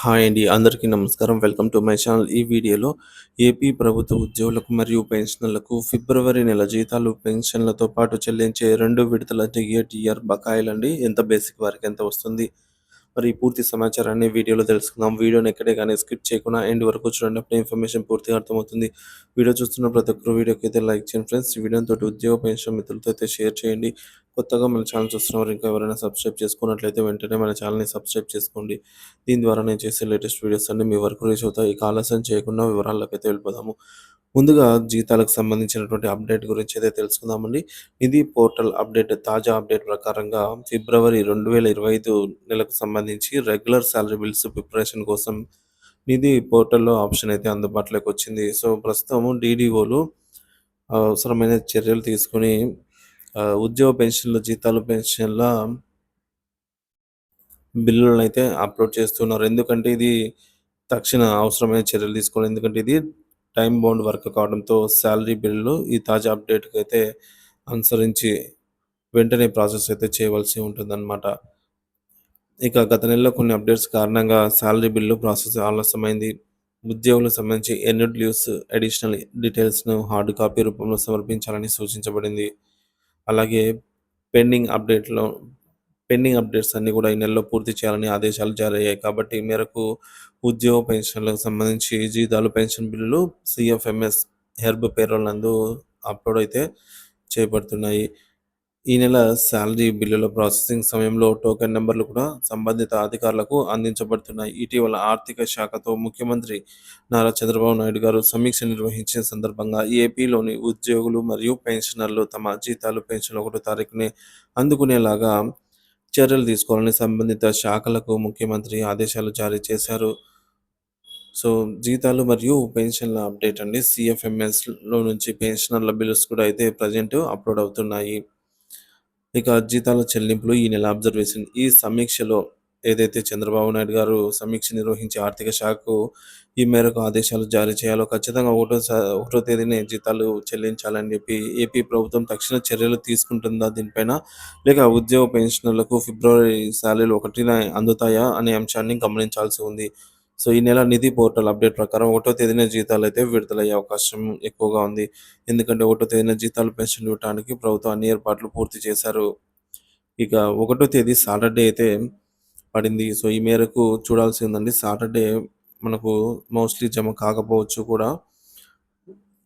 Hi అండి. అందరికీ నమస్కారం. Welcome to my channel. ఈ వీడియోలో ఏపీ ప్రభుత్వ ఉద్యోగులకు మరియు పెన్షనర్లకు ఫిబ్రవరి నెల జీతాలు, పెన్షన్లతో పాటు చెల్లించే రెండు విడతల టీఏటీఆర్ బకాయిలండి. ఎంత బేసిక్ వారికి ఎంత వస్తుంది? మరి పూర్తి సమాచారాన్ని వీడియోలో తెలుసుకుందాం. వీడియోని ఎక్కడే కానీ స్కిప్ చేయకుండా ఎండ్ వరకు చూడండి. ఇన్ఫర్మేషన్ పూర్తిగా అర్థమవుతుంది. వీడియో చూస్తున్న ప్రతి ఒక్కరు వీడియోకి అయితే లైక్ చేయండి ఫ్రెండ్స్. వీడియోతో ఉద్యోగ పెన్షన్ మిత్రులతో అయితే షేర్ చేయండి. కొత్తగా మన ఛానల్ చూస్తున్నవారు ఇంకా ఎవరైనా సబ్స్క్రైబ్ చేసుకున్నట్లయితే వెంటనే మన ఛానల్‌ని సబ్స్క్రైబ్ చేసుకోండి. దీని ద్వారా నేను చేసే లేటెస్ట్ వీడియోస్ అన్ని మీ వరకు రీచ్ అవుతాయి. ఇక ఆలస్యం చేయకుండా వివరాల్లోకైతే వెళ్ళిపోదాము. ముందుగా జీతాలకు సంబంధించినటువంటి అప్డేట్ గురించి అయితే తెలుసుకుందామండి. నిధి పోర్టల్ అప్డేట్ తాజా అప్డేట్ ప్రకారంగా ఫిబ్రవరి 2025 నెలకు సంబంధించి రెగ్యులర్ శాలరీ బిల్స్ ప్రిపరేషన్ కోసం నిధి పోర్టల్‌లో ఆప్షన్ అయితే అందుబాటులోకి వచ్చింది. సో, ప్రస్తుతం డీడీఓలు అవసరమైన చర్యలు తీసుకొని ఉద్యోగ పెన్షన్‌ల, జీతాలు, పెన్షన్‌ల బిల్లులను అయితే అప్‌లోడ్ చేస్తున్నారు. ఎందుకంటే ఇది తక్షణ అవసరమైన చర్యలు తీసుకోవాలి. ఎందుకంటే ఇది టైం బౌండ్ వర్క్ కావడంతో శాలరీ బిల్లులు ఈ తాజా అప్డేట్‌కైతే అనుసరించి వెంటనే ప్రాసెస్ అయితే చేయవలసి ఉంటుందన్నమాట. ఇక గత నెలలో కొన్ని అప్డేట్స్ కారణంగా శాలరీ బిల్లు ప్రాసెస్ ఆలస్యమైంది. ఉద్యోగులకు సంబంధించి ఎన్ లీవ్స్ అడిషనల్ డీటెయిల్స్‌ను హార్డ్ కాపీ రూపంలో సమర్పించాలని సూచించబడింది. అలాగే పెండింగ్ అప్డేట్‌లో పెండింగ్ అప్డేట్స్ అన్నీ కూడా ఈ నెలలో పూర్తి చేయాలని ఆదేశాలు జారీ అయ్యాయి. కాబట్టి ఈ మేరకు ఉద్యోగ పెన్షన్‌లకు సంబంధించి జీతాలు, పెన్షన్ బిల్లులు సిఎఫ్ఎంఎస్ హెర్బ్ పేరోల్ నందు అప్‌లోడ్ అయితే చేపడుతున్నాయి ఈ నెల శాలరీ బిల్లుల ప్రాసెసింగ్ సమయంలో టోకెన్ నెంబర్లు కూడా సంబంధిత అధికారులకు అందించబడుతున్నాయి. ఇటీవల ఆర్థిక శాఖతో ముఖ్యమంత్రి నారా చంద్రబాబు నాయుడు గారు సమీక్ష నిర్వహించిన సందర్భంగా ఏపీలోని ఉద్యోగులు మరియు పెన్షనర్లు తమ జీతాలు, పెన్షన్ ఒకటో తారీఖునే అందుకునేలాగా చర్యలు తీసుకోవాలని సంబంధిత శాఖలకు ముఖ్యమంత్రి ఆదేశాలు జారీ చేశారు. సో, జీతాలు మరియు పెన్షన్ల అప్డేట్ అండి. సిఎఫ్ఎంఎస్లో నుంచి పెన్షనర్ల బిల్స్ కూడా అయితే ప్రెజెంట్ అప్‌లోడ్ అవుతున్నాయి. ఇక జీతాల చెల్లింపులు ఈ నెల అబ్జర్వేషన్ ఈ సమీక్షలో ఏదైతే చంద్రబాబు నాయుడు గారు సమీక్ష నిర్వహించి ఆర్థిక శాఖకు ఈ మేరకు ఆదేశాలు జారీ చేయాలో ఖచ్చితంగా ఒకటో ఒకటో తేదీనే జీతాలు చెల్లించాలని చెప్పి ఏపీ ప్రభుత్వం తక్షణ చర్యలు తీసుకుంటుందా దీనిపైన? లేక ఉద్యోగ పెన్షనర్లకు ఫిబ్రవరి శాలరీలు ఒకటిన అందుతాయా అనే అంశాన్ని గమనించాల్సి ఉంది. సో, ఈ నెల నిధి పోర్టల్ అప్డేట్ ప్రకారం ఒకటో తేదీన జీతాలు అయితే విడుదలయ్యే అవకాశం ఎక్కువగా ఉంది. ఎందుకంటే ఒకటో తేదీన జీతాలు, పెన్షన్లు ఇవ్వటానికి ప్రభుత్వం అన్ని ఏర్పాట్లు పూర్తి చేశారు. ఇక ఒకటో తేదీ సాటర్‌డే అయితే పడింది. సో, ఈ మేరకు చూడాల్సి ఉందండి. సాటర్‌డే మనకు మోస్ట్‌లీ జమ కాకపోవచ్చు కూడా.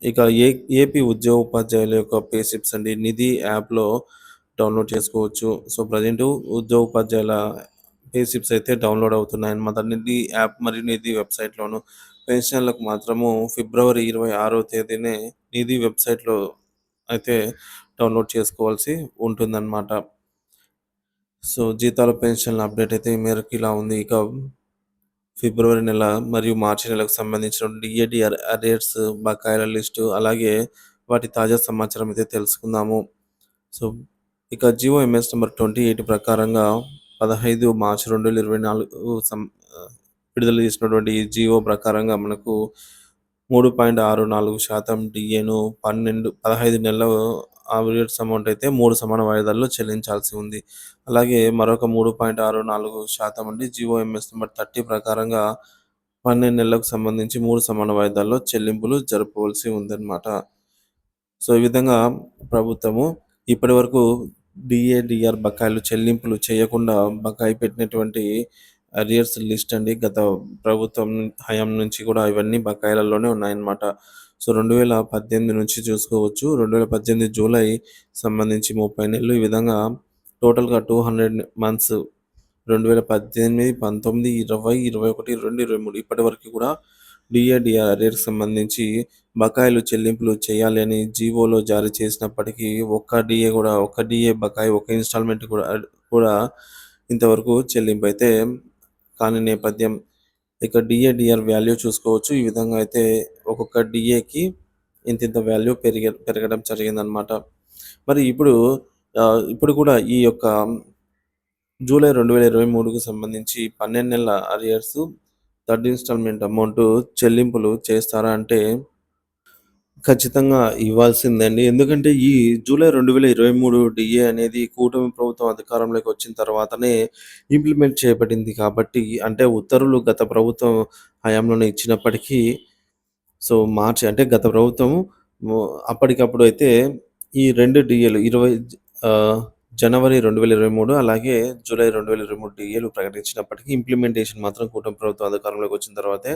ఇక ఏ ఏపీ ఉద్యోగ ఉపాధ్యాయుల యొక్క పేషిప్స్ అండి నిధి యాప్‌లో డౌన్‌లోడ్ చేసుకోవచ్చు. సో, ప్రజెంట్ ఉద్యోగ ఉపాధ్యాయుల సిప్స్ అయితే డౌన్‌లోడ్ అవుతున్నాయన్నమాట. నిధి యాప్ మరియు నిధి వెబ్‌సైట్‌లోను. పెన్షనర్లకు మాత్రము ఫిబ్రవరి 26వ తేదీనే నిధి వెబ్‌సైట్‌లో అయితే డౌన్‌లోడ్ చేసుకోవాల్సి ఉంటుందన్నమాట. సో, జీతాల పెన్షన్ల అప్డేట్ అయితే ఈ మేరకు ఇలా ఉంది. ఇక ఫిబ్రవరి నెల మరియు మార్చి నెలకు సంబంధించిన డిఏడిఆర్ అరేట్స్ బకాయిల లిస్టు అలాగే వాటి తాజా సమాచారం అయితే తెలుసుకుందాము. సో, ఇక జిఓ ఎంఎస్ ట్వంటీ ఎయిట్ ప్రకారంగా పదహైదు మార్చి రెండు వేల ఇరవై నాలుగు విడుదల చేసినటువంటి ఈ ప్రకారంగా మనకు మూడు పాయింట్ ఆరు నాలుగు శాతం డిఏను పన్నెండు పదహైదు నెలల ఆవిరియర్స్ అమౌంట్ అయితే మూడు సమాన వాయిదాల్లో చెల్లించాల్సి ఉంది. అలాగే మరొక మూడు పాయింట్ ఆరు నాలుగు శాతం అండి జిఓఎంఎస్ నెంబర్ థర్టీ ప్రకారంగా పన్నెండు నెలలకు సంబంధించి మూడు సమాన వాయిదాల్లో చెల్లింపులు జరపవలసి ఉందన్నమాట. సో ఈ విధంగా ప్రభుత్వము ఇప్పటి వరకు డిఏడిఆర్ బకాయిలు చెల్లింపులు చేయకుండా బకాయి పెట్టినటువంటి అరియర్స్ లిస్ట్ అండి. గత ప్రభుత్వం హయాం నుంచి కూడా ఇవన్నీ బకాయిలలోనే ఉన్నాయన్నమాట. సో, 2018 నుంచి చూసుకోవచ్చు. 2018 జూలై సంబంధించి 30 నెలలు ఈ విధంగా టోటల్‌గా 200 మంత్స్ 2018, 19, 20, 21, 22, 23 ఇప్పటి వరకు కూడా డీఏడీఆర్ సంబంధించి బకాయిలు చెల్లింపులు చేయాలని జీవోలో జారీ చేసినప్పటికీ ఒక్క డిఏ కూడా ఒక్క డిఏ బకాయి ఒక్క ఇన్‌స్టాల్‌మెంట్ కూడా కూడా ఇంతవరకు చెల్లింపు అయితే కాని నేపథ్యం. ఇక డిఆర్ వాల్యూ చూసుకోవచ్చు. ఈ విధంగా అయితే ఒక్కొక్క డిఏకి ఇంత ఇంత వాల్యూ పెరిగ పెరగడం జరిగిందనమాట మరి ఇప్పుడు ఇప్పుడు కూడా ఈ యొక్క జూలై 2023కు సంబంధించి 12 నెలల అరియర్స్ థర్డ్ ఇన్‌స్టాల్‌మెంట్ అమౌంట్ చెల్లింపులు చేస్తారా అంటే ఖచ్చితంగా ఇవ్వాల్సిందండి. ఎందుకంటే ఈ జూలై రెండు వేల ఇరవై మూడు డిఏ అనేది కూటమి ప్రభుత్వం అధికారంలోకి వచ్చిన తర్వాతనే ఇంప్లిమెంట్ చేయబడింది కాబట్టి అంటే ఉత్తర్వులు గత ప్రభుత్వం హయాంలోనే ఇచ్చినప్పటికీ సో మార్చి అంటే గత ప్రభుత్వం అప్పటికప్పుడు అయితే ఈ రెండు డిఏలు ఇరవై జనవరి రెండు వేల ఇరవై మూడు అలాగే జూలై రెండు వేల ఇరవై మూడు డిఏలు ప్రకటించినప్పటికీ ఇంప్లిమెంటేషన్ మాత్రం కూటమి ప్రభుత్వం అధికారంలోకి వచ్చిన తర్వాతే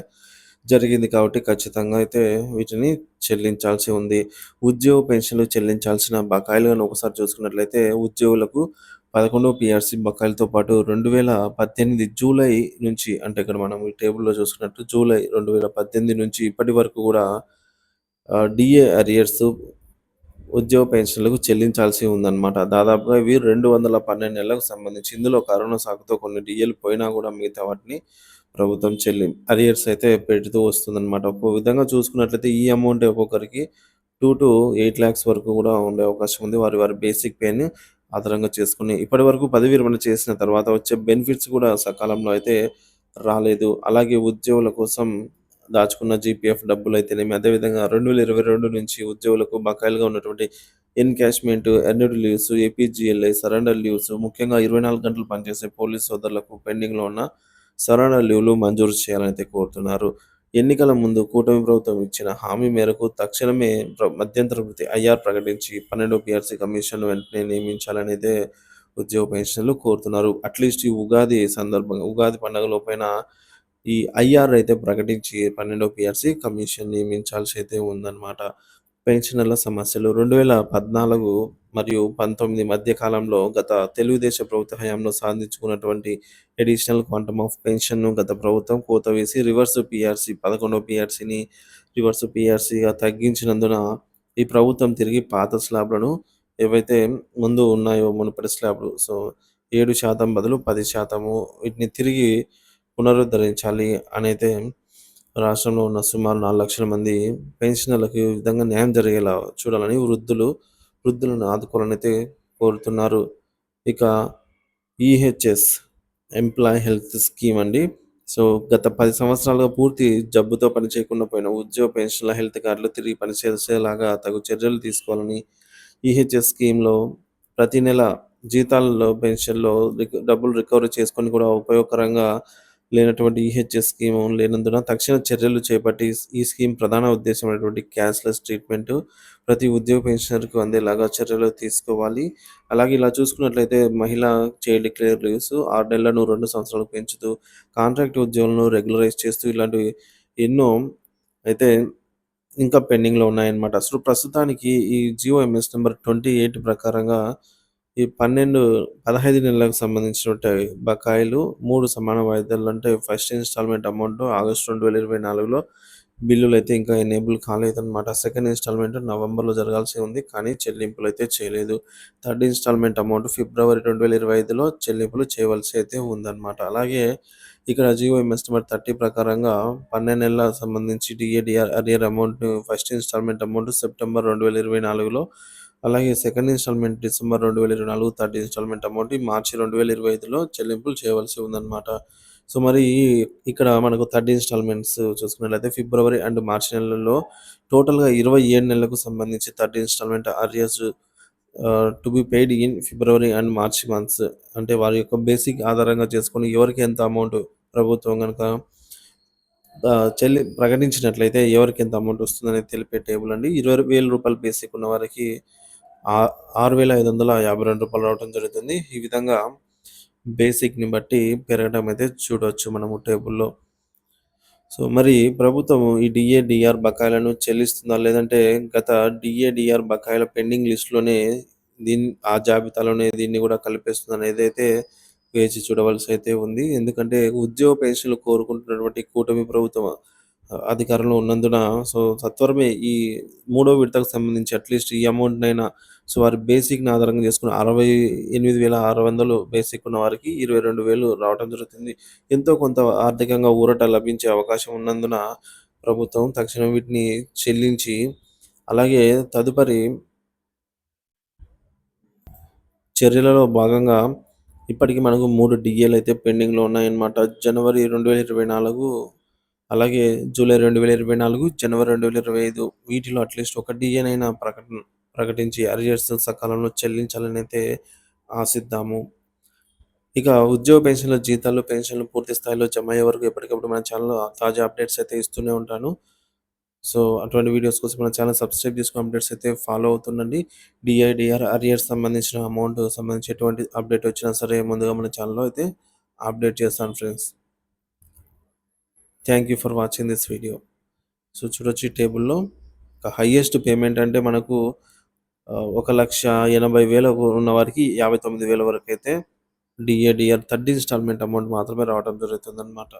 జరిగింది కాబట్టి ఖచ్చితంగా అయితే వీటిని చెల్లించాల్సి ఉంది. ఉద్యోగ పెన్షన్‌లు చెల్లించాల్సిన బకాయిలుగా ఒకసారి చూసుకున్నట్లయితే ఉద్యోగులకు పదకొండు పిఆర్సీ బకాయిలతో పాటు 2018 జూలై నుంచి అంటే ఇక్కడ మనం ఈ టేబుల్‌లో చూసుకున్నట్టు జూలై 2018 నుంచి ఇప్పటి వరకు కూడా డిఏ అరియర్స్ ఉద్యోగ పెన్షన్‌లకు చెల్లించాల్సి ఉందన్నమాట. దాదాపుగా ఇవి 212 నెలలకు సంబంధించి ఇందులో కరోనా సాకుతో కొన్ని డీఏలు పోయినా కూడా మిగతా వాటిని ప్రభుత్వం చెల్లి అరియర్స్ అయితే పెడుతూ వస్తుందన్నమాట. ఒక విధంగా చూసుకున్నట్లయితే ఈ అమౌంట్ ఒక్కొక్కరికి 2-8 లాక్స్ వరకు కూడా ఉండే అవకాశం ఉంది. వారి వారి బేసిక్ పేని ఆధారంగా చేసుకుని ఇప్పటి వరకు పది విరమణ చేసిన తర్వాత వచ్చే బెనిఫిట్స్ కూడా సకాలంలో అయితే రాలేదు. అలాగే ఉద్యోగుల కోసం దాచుకున్న జీపీఎఫ్ డబ్బులైతేనేమి అదేవిధంగా 2022 నుంచి ఉద్యోగులకు బకాయిలుగా ఉన్నటువంటి encashment, earned leaves, APGLI, surrender leaves ముఖ్యంగా 24 గంటలు పనిచేసే పోలీస్ సోదరులకు పెండింగ్‌లో ఉన్న సరెండర్ లీవ్‌లు మంజూరు చేయాలని అయితే కోరుతున్నారు. ఎన్నికల ముందు కూటమి ప్రభుత్వం ఇచ్చిన హామీ మేరకు తక్షణమే మధ్యంతర వృత్తి ఐఆర్ ప్రకటించి పన్నెండు పిఆర్సీ కమిషన్ వెంటనే నియమించాలనేదే ఉద్యోగ పెన్షన్లు కోరుతున్నారు. అట్‌లీస్ట్ ఈ ఉగాది సందర్భంగా ఉగాది పండుగ లోపైన ఈ ఐఆర్ అయితే ప్రకటించి పన్నెండో పిఆర్సి కమిషన్ నియమించాల్సి అయితే ఉందన్నమాట. పెన్షనర్ల సమస్యలు 2014 మరియు 19 మధ్య కాలంలో గత తెలుగుదేశం ప్రభుత్వ హయాంలో సాధించుకున్నటువంటి అడిషనల్ క్వాంటమ్ ఆఫ్ పెన్షన్‌ను గత ప్రభుత్వం కోత వేసి రివర్స్ పీఆర్సీ 11 పిఆర్సీని రివర్స్ పిఆర్సీగా తగ్గించినందున ఈ ప్రభుత్వం తిరిగి పాత స్లాబ్‌లను ఏవైతే ముందు ఉన్నాయో మునుపటి స్లాబ్‌లు సో ఏడు శాతం బదులు 10% వీటిని తిరిగి పునరుద్ధరించాలి అనైతే రాష్ట్రంలో ఉన్న సుమారు నాలుగు లక్షల మంది పెన్షనర్లకు ఈ విధంగా న్యాయం జరిగేలా చూడాలని వృద్ధులు వృద్ధులను ఆదుకోవాలని అయితే కోరుతున్నారు. ఇక ఈహెచ్ఎస్ ఎంప్లాయ్ హెల్త్ స్కీమ్ అండి. సో గత పది సంవత్సరాలుగా పూర్తి జబ్బుతో పని చేయకుండా పోయిన ఉద్యోగ పెన్షన్ల హెల్త్ కార్డులు తిరిగి పనిచేసేలాగా తగు చర్యలు తీసుకోవాలని ఈహెచ్ఎస్ స్కీమ్‌లో ప్రతి నెల జీతాల్లో పెన్షన్‌లో రిక డబ్బులు రికవరీ చేసుకొని కూడా ఉపయోగకరంగా లేనటువంటి ఈహెచ్ఎస్ స్కీమ్ లేనందున తక్షణ చర్యలు చేపట్టి ఈ స్కీమ్ ప్రధాన ఉద్దేశమైనటువంటి క్యాష్‌లెస్ ట్రీట్‌మెంట్ ప్రతి ఉద్యోగ పెన్షనర్‌కు అందేలాగా చర్యలు తీసుకోవాలి. అలాగే ఇలా చూసుకున్నట్లయితే మహిళా చైల్డ్ క్లియర్ లీవ్స్ ఆరు నెలలను రెండు సంవత్సరాలు పెంచుతూ కాంట్రాక్ట్ ఉద్యోగులను రెగ్యులరైజ్ చేస్తూ ఇలాంటివి ఎన్నో అయితే ఇంకా పెండింగ్‌లో ఉన్నాయన్నమాట. అసలు ప్రస్తుతానికి ఈ GO MS number twenty eight ప్రకారంగా ఈ 12, 15 నెలలకు సంబంధించినటువంటి బకాయిలు మూడు సమాన వాయిదాలు అంటే ఫస్ట్ ఇన్‌స్టాల్‌మెంట్ అమౌంట్ ఆగస్టు 2024లో బిల్లులైతే ఇంకా ఎనేబుల్ కాలేదన్నమాట. సెకండ్ ఇన్‌స్టాల్‌మెంట్ నవంబర్‌లో జరగాల్సి ఉంది. కానీ చెల్లింపులు అయితే చేయలేదు. థర్డ్ ఇన్‌స్టాల్‌మెంట్ అమౌంట్ ఫిబ్రవరి 2025లో చెల్లింపులు చేయవలసి అయితే ఉందన్నమాట. అలాగే ఇక్కడ జీవోఎంఎస్ నంబర్ 30 ప్రకారంగా 12 నెలలకు సంబంధించి DA DR arrear amount first installment amount September 2024లో అలాగే second installment December 2024 third installment amount మార్చి 2025లో చెల్లింపులు చేయవలసి ఉందన్నమాట. సో మరి ఇక్కడ మనకు థర్డ్ ఇన్‌స్టాల్‌మెంట్స్ చూసుకున్నట్లయితే ఫిబ్రవరి అండ్ మార్చి నెలల్లో టోటల్‌గా 27 నెలలకు సంబంధించి third installment arrears to be paid in February and March months అంటే వారి యొక్క బేసిక్ ఆధారంగా చేసుకొని ఎవరికి ఎంత అమౌంట్ ప్రభుత్వం కనుక చెల్లి ప్రకటించినట్లయితే ఎవరికి ఎంత అమౌంట్ వస్తుందనేది తెలిపే టేబుల్ అండి. ఇరవై వేల రూపాయలు బేసిక్ ఉన్న వారికి ఆ రూ. 6,552 రావడం జరుగుతుంది. ఈ విధంగా బేసిక్‌ని బట్టి పెరగడం అయితే చూడొచ్చు మనము టేబుల్‌లో. సో మరి ప్రభుత్వం ఈ డిఏడిఆర్ బకాయిలను చెల్లిస్తుందా? లేదంటే గత డిఏడిఆర్ బకాయిల పెండింగ్ లిస్టులోనే దీన్ని ఆ జాబితాలోనే దీన్ని కూడా కలిపేస్తుందా అయితే వేచి చూడవలసి అయితే ఉంది. ఎందుకంటే ఉద్యోగ పెన్షన్‌లు కోరుకుంటున్నటువంటి కూటమి ప్రభుత్వం అధికారంలో ఉన్నందున సో సత్వరమే ఈ మూడో విడతకు సంబంధించి అట్‌లీస్ట్ ఈ అమౌంట్‌నైనా సో వారి బేసిక్‌ని ఆధారంగా చేసుకుని అరవై ఎనిమిది వేల ఆరు వందలు బేసిక్ ఉన్న వారికి 22,000 రావడం జరుగుతుంది. ఎంతో కొంత ఆర్థికంగా ఊరట లభించే అవకాశం ఉన్నందున ప్రభుత్వం తక్షణం వీటిని చెల్లించి అలాగే తదుపరి చర్యలలో భాగంగా ఇప్పటికి మనకు మూడు డిఏలు అయితే పెండింగ్‌లో ఉన్నాయన్నమాట. జనవరి 2024 అలాగే జూలై 2024, జనవరి 2025 వీటిలో అట్‌లీస్ట్ ఒక డీఏనైనా ప్రకటన ప్రకటించి అరియర్స్ సకాలంలో చెల్లించాలని అయితే ఆశిద్దాము. ఇక ఉద్యోగ పెన్షన్‌ల జీతాలు, పెన్షన్‌లు పూర్తి స్థాయిలో జమయ్యే వరకు ఎప్పటికప్పుడు మన ఛానల్లో తాజా అప్డేట్స్ అయితే ఇస్తూనే ఉంటాను. సో, అటువంటి వీడియోస్ కోసం మన ఛానల్ సబ్స్క్రైబ్ చేసుకొని అప్డేట్స్ అయితే ఫాలో అవుతుండండి. డిఐడిఆర్ అరియర్స్ సంబంధించిన అమౌంట్ సంబంధించి ఎటువంటి అప్డేట్ వచ్చినా సరే ముందుగా మన ఛానల్లో అయితే అప్డేట్ చేస్తాను friends. Thank you for watching this video. So, చూడొచ్చు ఈ టేబుల్‌లో ఒక హైయెస్ట్ పేమెంట్ అంటే మనకు ఒక లక్ష ఎనభై 1,80,000 ఉన్న వారికి 59,000 వరకైతే DA, DR third installment amount మాత్రమే రావడం జరుగుతుంది అనమాట